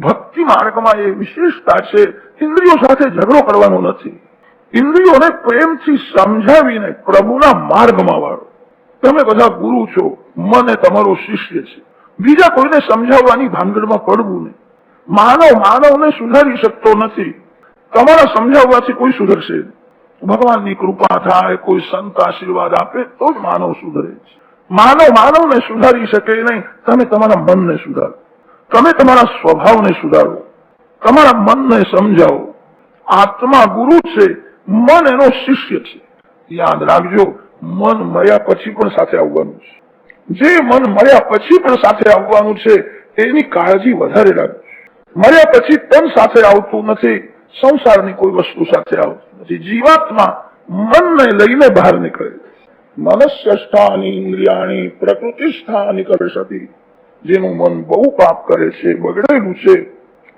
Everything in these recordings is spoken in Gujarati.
ભક્તિ માર્ગમાં એ વિશેષતા છે, ઇન્દ્રિયો સાથે ઝઘડો કરવાનો નથી. ઇન્દ્રિયોને પ્રેમથી સમજાવીને પ્રભુના માર્ગમાં વાળો. તમે બધા ગુરુ છો, મને તમારો શિષ્ય છે. બીજા કોઈને સમજાવવાની ભાનગડમાં પડવું નહીં. માનવ માનવને સુધારી શકતો નથી. તમારા સમજાવવાથી કોઈ સુધરશે ભગવાનની કૃપા થાય, કોઈ સંત આશીર્વાદ આપે, તો જ માનવ સુધરે છે. માનવ માનવને સુધારી શકે નહીં, તમે તમારા મનને સુધારો. તમે તમારા સ્વભાવને સુધારો. તમારા મનને સમજાવો. આત્મા ગુરુ છે, મન એનો શિષ્ય છે. યાદ રાખજો, મન મળ્યા પછી પણ સાથે આવવાનું છે. જે મન મળ્યા પછી પણ સાથે આવવાનું છે, એની કાળજી વધારે રાખજો. મર્યા પછી પણ સાથે આવતું નથી, સંસારની કોઈ વસ્તુ સાથે આવતું નથી. જીવાત્મા મનને લઈને બહાર નીકળે મનસ્ય સ્થાની ઇન્દ્રિયાણી પ્રકૃતિ સ્થાની કરશતી જેનું મન બહુ પાપ કરે છે, બગડેલું છે,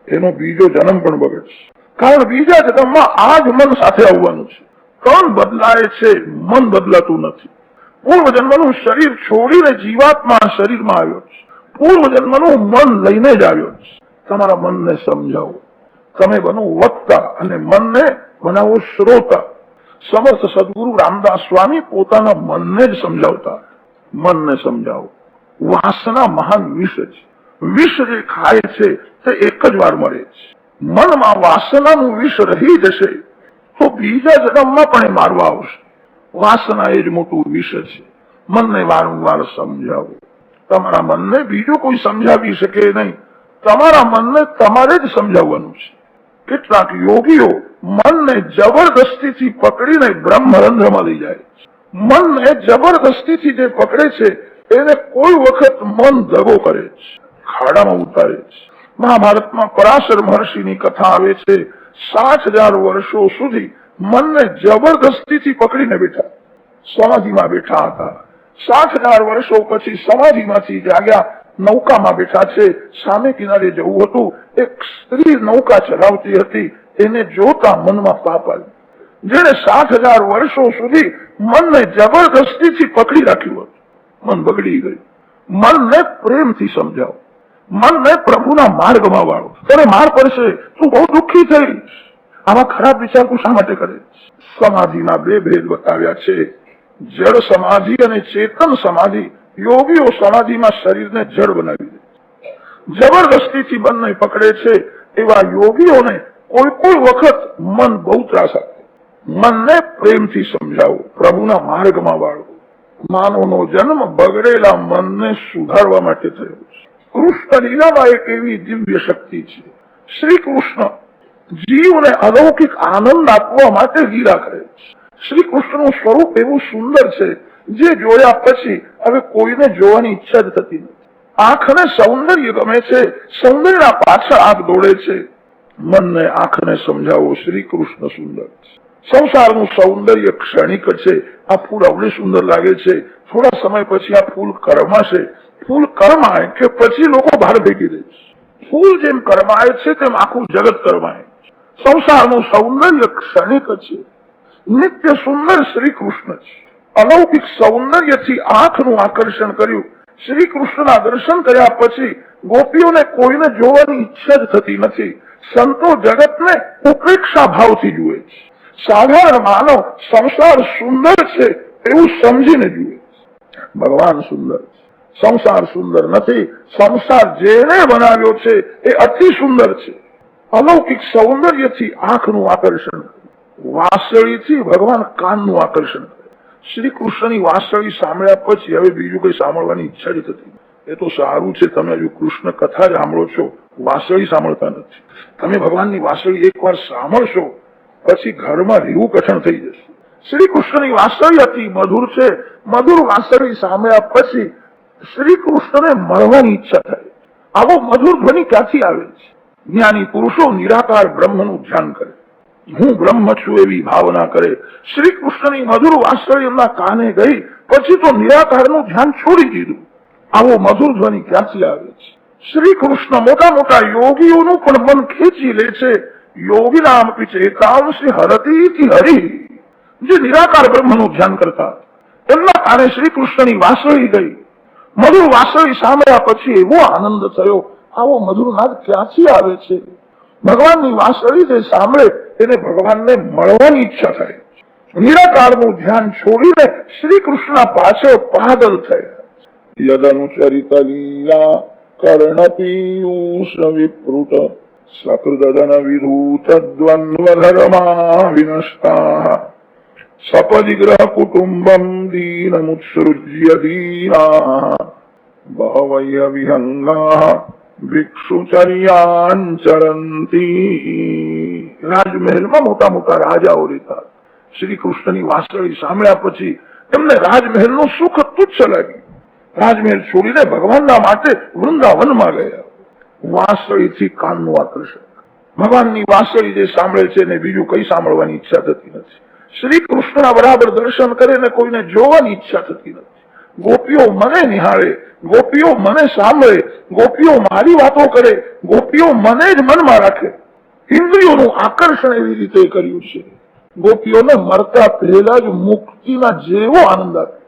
એનો બીજો જન્મ પણ બગડશે. કારણ બીજા જન્મમાં આ જ મન સાથે આવવાનું છે. કણ બદલાય છે, મન બદલાતું નથી. પૂર્વ જન્મનું શરીર છોડીને જીવાત્મા શરીરમાં આવ્યો છે. પૂર્વ જન્મનું મન લઈને જ આવ્યો છે. તમારા મનને સમજાવો. તમે બનો વક્તા અને મનને બનાવો શ્રોતા. સમર્થ સદગુરુ રામદાસ સ્વામી પોતાના મનને જ સમજાવતા મનને સમજાવો. વાસના મહાન વિષ છે. વિષ જે ખાય છે, તે એક જ વાર મળે છે. મનમાં વાસનાનું વિષ રહી જશે, તો બીજા જન્મમાં પણ એ મારવા આવશે. વાસના એ જ મોટું વિષ છે. મનને વારંવાર સમજાવો. તમારા મનને બીજું કોઈ સમજાવી શકે નહીં. તમારા મનને તમારે જ સમજાવવાનું છે. કેટલાક યોગીઓ મનને જબરદસ્તીથી પકડીને બ્રહ્મરંધ્રમાં લઈ જાય. મનને જબરદસ્તીથી જે પકડે છે એને કોઈ વખત મન દગો કરે છે, ખાડામાં ઉતારે છે. મહાભારતમાં પરાશર મહર્ષિની કથા આવે છે સાત હજાર વર્ષો સુધી મનને જબરદસ્તીથી પકડીને બેઠા, સમાધિમાં બેઠા હતા. સાત હજાર વર્ષો પછી સમાધિમાંથી જાગ્યા, નૌકામાં બેઠા છે. સામે કિનારે જવું હતું. એક સ્ત્રી નૌકા ચલાવતી હતી. એને જોતા મનમાં પાપ આવ્યું. જેને સાત હજાર વર્ષો સુધી મનને જબરદસ્તીથી પકડી રાખ્યું હતું. મન બગડી ગયું. મનને પ્રેમથી સમજાવો. મનને પ્રભુના માર્ગમાં વાળો. તને માર પડશે, તું બહુ દુઃખી થઈશ. આવા ખરાબ વિચાર તું શા માટે કરે સમાધિના બે ભેદ બતાવ્યા છે. જળ સમાધિ અને ચેતન સમાધિ યોગીઓ સમાધિમાં શરીરને જડ બનાવી દે જબરદસ્તીથી મનને પકડે છે, એવા યોગીઓને કોઈ કોઈ વખત મન બહુ ત્રાસ આપે. મનને પ્રેમથી સમજાવો. પ્રભુના માર્ગમાં વાળો. માનવનો જન્મ બગડેલા મનને સુધારવા માટે થયો છે. કૃષ્ણ લીલામાં એક એવી દિવ્ય શક્તિ છે. શ્રી કૃષ્ણ જીવને અલૌકિક આનંદ આપવા માટે લીલા કરે છે. શ્રી કૃષ્ણનું સ્વરૂપ એવું સુંદર છે જે જોયા પછી હવે કોઈને જોવાની ઈચ્છા જ થતી નથી. આંખને સૌંદર્ય ગમે છે, સૌંદર્યના પાછળ આંખ દોડે છે. મનને આંખને સમજાવો શ્રી કૃષ્ણ સુંદર છે. સંસારનું સૌંદર્ય ક્ષણિક છે. આ ફૂલ અવડે સુંદર લાગે છે. થોડા સમય પછી આ ફૂલ કરમાશે. ફૂલ કરમાય કે પછી લોકો ભાર ભેગી દે ફૂલ જેમ કરમાય છે, તેમ આખું જગત કરમાય સંસારનું સૌંદર્ય ક્ષણિક છે. નિત્ય સુંદર શ્રી કૃષ્ણ છે. અલૌકિક સૌંદર્યથી આંખનું આકર્ષણ કર્યું. શ્રી કૃષ્ણના દર્શન કર્યા પછી ગોપીઓને કોઈને જોવાની ઈચ્છા જ થતી નથી. સંતો જગતને ઉપેક્ષા ભાવથી જુએ છે. સાધારણ માનવ સંસાર સુંદર છે એવું સમજીને જુએ ભગવાન સુંદર સંસાર સુંદર નથી. સંસાર જેને બનાવ્યો છે એ અતિ સુંદર છે. અલૌકિક સૌંદર્યથી આંખનું આકર્ષણ. વાસળીથી ભગવાન કાનનું આકર્ષણ. શ્રી કૃષ્ણની વાસળી સાંભળ્યા પછી હવે બીજું કઈ સાંભળવાની ઈચ્છા જ થતી એ તો સારું છે તમે હજુ કૃષ્ણ કથા જ સાંભળો છો. વાસળી સાંભળતા નથી. તમે ભગવાનની વાસળી એકવાર સાંભળશો પછી ઘરમાં રહેવું કઠણ થઈ જશે. શ્રી કૃષ્ણની વાસળી હતી મધુર છે. મધુર વાસળી સાંભળ્યા પછી શ્રી કૃષ્ણને મળવાની ઈચ્છા થાય. આવો મધુર ધ્વનિ ક્યાંથી આવે છે? જ્ઞાની પુરુષો નિરાકાર બ્રહ્મનું ધ્યાન કરે. હું બ્રહ્મ છું એવી ભાવના કરે. શ્રી કૃષ્ણની મધુર વાસળી એમના કાને ગઈ, પછી તો નિરાકારનું ધ્યાન છોડી દીધું. આવો મધુર ધ્વનિ ક્યાંથી આવે છે? શ્રી કૃષ્ણ મોટા મોટા યોગીઓનું પણ મન ખેંચી લે છે. યોગી નામ ચેતાંશી હરતી હરિ? જે નિરાકાર બ્રહ્મનું ધ્યાન કરતા. એમના કારણે શ્રી કૃષ્ણની વાસળી ગઈ. મધુર વાસળી સાંભળ્યા પછી એવો આનંદ થયો, આવો મધુર નાદ ક્યાંથી આવે છે? ભગવાનની વાસળી જે સાંભળે એને ભગવાનને મળવાની ઈચ્છા થાય. નિરાકારનું ધ્યાન છોડીને શ્રી કૃષ્ણ પાછળ પાગલ થયા. યદનુચરિત લીલા કર્ણપીયુષ વિપૃત વિનષ્ટા સપદિગ્રહ કુટુંબમ દીનમુત્સૃજ્ય દીના બહવય વિહંગા ભિક્ષુચર્યાન રાજમહેલમાં મોટા મોટા રાજાઓ રહેતા શ્રી કૃષ્ણની વાસળી સાંભળ્યા પછી એમને રાજમહેલનું સુખ તુચ્છ લાગ્યું રાજમહેલ છોડીને ભગવાનના માટે વૃંદાવનમાં ગયા વાંસળીથી કાનનું આકર્ષણ. ભગવાનની વાંસળી જે સાંભળે છે ને બીજું કઈ સાંભળવાની ઈચ્છા થતી નથી. શ્રી કૃષ્ણના બરાબર દર્શન કરે ને કોઈને જોવાની ઈચ્છા થતી નથી. ગોપીઓ મને નિહાળે, ગોપીઓ મને સાંભળે, ગોપીઓ મારી વાતો કરે, ગોપીઓ મને જ મનમાં રાખે. ઇન્દ્રિયોનું આકર્ષણ એવી રીતે કર્યું છે. ગોપીઓને મરતા પહેલા જ મુક્તિના જેવો આનંદ આપ્યો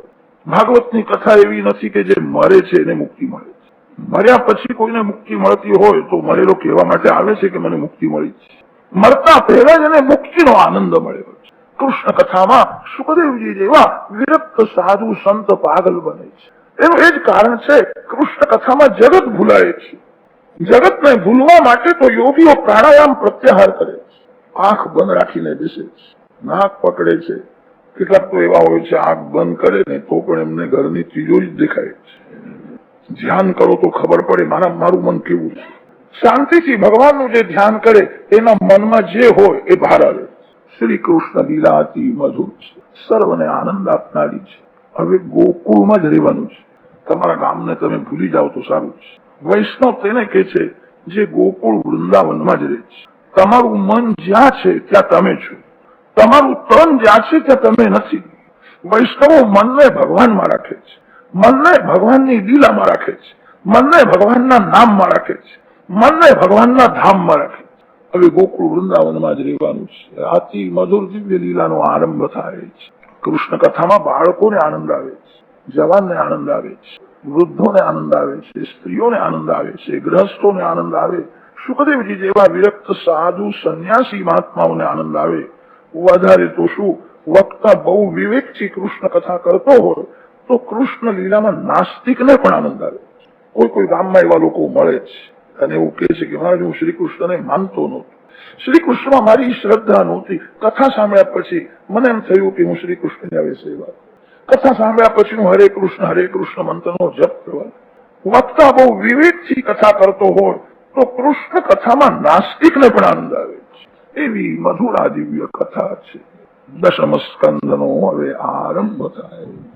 ભાગવતની કથા એવી નથી કે જે મરે છે એને મુક્તિ મળે. મર્યા પછી કોઈને મુક્તિ મળતી હોય તો મરેલો કહેવા માટે આવે છે કે મને મુક્તિ મળી છે. મરતા પહેલા જ એને મુક્તિનો આનંદ મળ્યો છે. કૃષ્ણ કથામાં સુખદેવજી જેવા વિરક્ત સાધુ સંત પાગલ બને છે. એનું એ જ કારણ છે કૃષ્ણ કથામાં જગત ભૂલાય છે. જગતને ભૂલવા માટે તો યોગીઓ પ્રાણાયામ પ્રત્યાહાર કરે છે. આંખ બંધ રાખીને બેસે છે. નાક પકડે છે. કેટલાક તો એવા હોય છે, આંખ બંધ કરે ને તો પણ એમને ઘરની તિજોરી જ દેખાય છે. ધ્યાન કરો તો ખબર પડે મારા, મારું મન કેવું છે. શાંતિથી ભગવાનનું જે ધ્યાન કરે, એના મનમાં જે હોય એ આવે શ્રી કૃષ્ણ લીલા અતિ મધુર છે. સર્વને આનંદ આપનારી છે. હવે ગોકુળમાં જ રહેવાનું છે. તમારા ગામને તમે ભૂલી જાઓ તો સારું છે. વૈષ્ણવ તેને કે છે જે ગોકુળ વૃંદાવનમાં જ રહે છે. તમારું મન જ્યાં છે ત્યાં તમે છો. તમારું તન જ્યાં છે ત્યાં તમે નથી. વૈષ્ણવો મનને ભગવાનમાં રાખે છે. મનને ભગવાનની લીલામાં રાખે છે. મનને ભગવાનના નામમાં રાખે છે. મનને ભગવાનના ધામમાં રાખે છે. હવે ગોકુળ વૃંદાવનમાં જ રહેવાનું છે. આથી મધુર દિવ્ય લીલાનો આરંભ થાય છે. કૃષ્ણ કથામાં બાળકોને આનંદ આવે છે. જવાનને આનંદ આવે છે. વૃદ્ધોને આનંદ આવે છે. સ્ત્રીઓને આનંદ આવે છે. ગ્રહસ્થોને આનંદ આવે. સુખદેવજી જેવા વિરક્ત સાધુ સંન્યાસી મહાત્માઓને આનંદ આવે. વધારે તો શું? વક્તા બહુ વિવેકથી કૃષ્ણ કથા કરતો હોય તો કૃષ્ણ લીલામાં નાસ્તિકને પણ આનંદ આવે કોઈ કોઈ ગામમાં એવા લોકો મળે છે અને એવું કહે છે કે મહારાજ હું શ્રી કૃષ્ણને માનતો નહોતો. શ્રી કૃષ્ણમાં મારી શ્રદ્ધા નહોતી. કથા સાંભળ્યા પછી મને એમ થયું કે હું શ્રી કૃષ્ણની આવે સેવા કથા સાંભળ્યા પછી હું હરે કૃષ્ણ હરે કૃષ્ણ મંત્રનો જપ કરવા વક્તા બહુ વિવેકથી કથા કરતો હોય તો કૃષ્ણ કથામાં નાસ્તિકને પણ આનંદ આવે છે. એવી મધુરા દિવ્ય કથા છે. દશમ સ્કંદનો હવે આરંભ થાય.